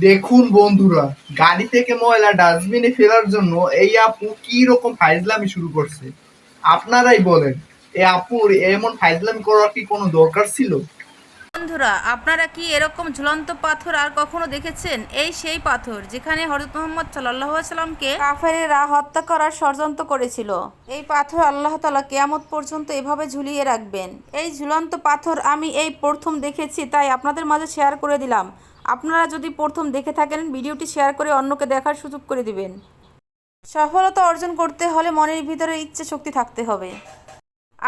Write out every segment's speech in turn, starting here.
দেখুন বন্ধুরা, গাড়ি থেকে ময়লা ডাস্টবিনে ফেলার জন্য এই আপু কি রকম ফাইজলামি শুরু করছে? আপনারাই বলেন, এই আপুর এমন ফাইজলামি করার কি কোনো দরকার ছিল? বন্ধুরা, আপনারা কি এরকম ঝুলন্ত পাথর আর কখনো দেখেছেন? এই সেই পাথর যেখানে হজরত মোহাম্মদ সাল্লাহ সাল্লামকে কাফেরেরা হত্যা করার ষড়যন্ত্র করেছিল। এই পাথর আল্লাহ তালা কেয়ামত পর্যন্ত এভাবে ঝুলিয়ে রাখবেন। এই ঝুলন্ত পাথর আমি এই প্রথম দেখেছি, তাই আপনাদের মাঝে শেয়ার করে দিলাম। আপনারা যদি প্রথম দেখে থাকেন ভিডিওটি শেয়ার করে অন্যকে দেখার সুযোগ করে দিবেন। সফলতা অর্জন করতে হলে মনের ভিতরে ইচ্ছে শক্তি থাকতে হবে।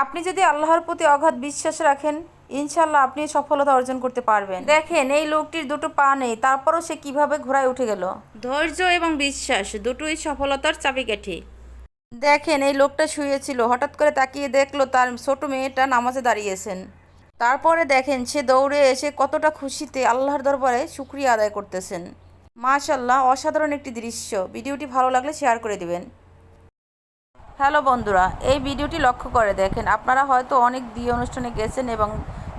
আপনি যদি আল্লাহর প্রতি অগাধ বিশ্বাস রাখেন ইনশাল্লাহ আপনি সফলতা অর্জন করতে পারবেন। দেখেন এই লোকটির দুটো পা নেই তারপরও সে কীভাবে ঘোড়ায় উঠে গেল? ধৈর্য এবং বিশ্বাস দুটোই সফলতার চাবিকাঠি। দেখেন এই লোকটা শুয়েছিল হঠাৎ করে তাকিয়ে দেখল তার ছোট মেয়েটা নামাজে দাঁড়িয়েছেন। তারপরে দেখেন সে দৌড়ে এসে কতটা খুশিতে আল্লাহর দরবারে শুক্রিয়া আদায় করতেছেন। মাশাল্লাহ অসাধারণ একটি দৃশ্য। ভিডিওটি ভালো লাগলে শেয়ার করে দিবেন। হ্যালো বন্ধুরা, এই ভিডিওটি লক্ষ্য করে দেখেন, আপনারা হয়তো অনেক বিয়ে অনুষ্ঠানে গেছেন এবং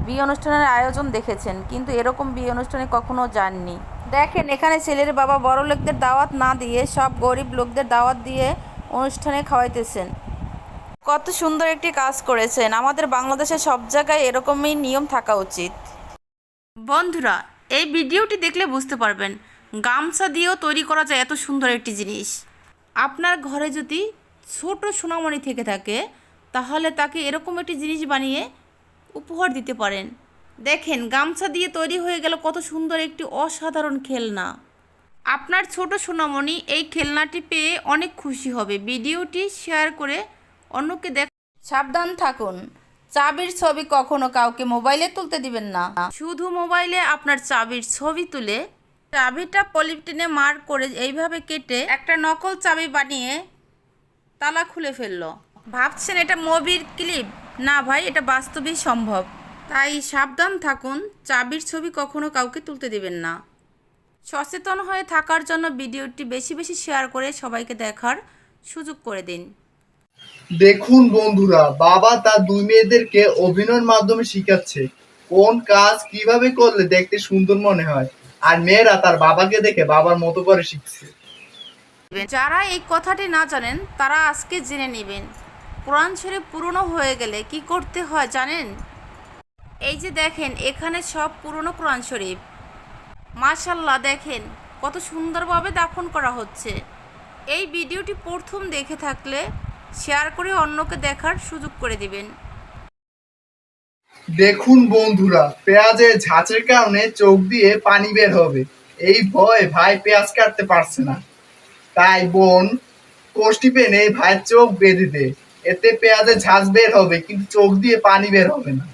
বিয়ে অনুষ্ঠানের আয়োজন দেখেছেন, কিন্তু এরকম বিয়ে অনুষ্ঠানে কখনো যাননি। দেখেন, এখানে ছেলের বাবা বড় লোকদের দাওয়াত না দিয়ে সব গরিব লোকদের দাওয়াত দিয়ে অনুষ্ঠানে খাওয়াইতেছেন। কত সুন্দর একটি কাজ করেছেন। আমাদের বাংলাদেশে সব জায়গায় এরকমই নিয়ম থাকা উচিত। বন্ধুরা, এই ভিডিওটি দেখলে বুঝতে পারবেন গামছা দিয়েও তৈরি করা যায় এত সুন্দর একটি জিনিস। আপনার ঘরে যদি ছোট সোনামণি থেকে থাকে, তাহলে তাকে এরকম একটি জিনিস বানিয়ে উপহার দিতে পারেন। দেখেন, গামছা দিয়ে তৈরি হয়ে গেল কত সুন্দর একটি অসাধারণ খেলনা। আপনার ছোট সোনামণি এই খেলনাটি পেয়ে অনেক খুশি হবে। ভিডিওটি শেয়ার করে অন্যকে দেখ সাবধান থাকুন। চাবির ছবি কখনো কাউকে মোবাইলে তুলতে দিবেন না। শুধু মোবাইলে আপনার চাবির ছবি তুলে চাবিটা পলিটিনে মার করে এইভাবে কেটে একটা নকল চাবি বানিয়ে তালা খুলে ফেলল। ভাবছেন এটা মুভির ক্লিপ? না ভাই, এটা বাস্তবেই সম্ভব। তাই সাবধান থাকুন, চাবির ছবি কখনো কাউকে তুলতে দিবেন না। সচেতন হয়ে থাকার জন্য ভিডিওটি বেশি বেশি শেয়ার করে সবাইকে দেখার সুযোগ করে দিন। দেখুন বন্ধুরা, বাবা তার দুই মেয়েদেরকে অভিনয়ের মাধ্যমে শিখাচ্ছে। কোন কাজ কীভাবে করলে দেখতে সুন্দর মনে হয়? আর মেয়েরা তার বাবাকে দেখে বাবার মতো করে শিখছে। যারা এই কথাটি না জানেন, তারা আজকে জেনে নেবেন, কোরআন শরীফ পুরনো হয়ে গেলে কি করতে হয় জানেন? এই যে দেখেন, এখানে সব পুরনো কোরআন শরীফ। মাশাল্লাহ দেখেন, কত সুন্দরভাবে দাফন করা হচ্ছে। এই ভিডিওটি প্রথম দেখে থাকলে শেয়ার করে অন্যকে দেখার সুযোগ করে দিবেন। দেখুন বন্ধুরা, পেঁয়াজের ঝাঁচের কারণে চোখ দিয়ে পানি বের হবে। এই ভয় ভাই পেঁয়াজ কাটতে পারছে না। তাই বোন, কোষ্টি পেনে ভাইয়ের চোখ বেঁধে দে। এতে পেঁয়াজের ঝাঁজ বের হবে, কিন্তু চোখ দিয়ে পানি বের হবে না।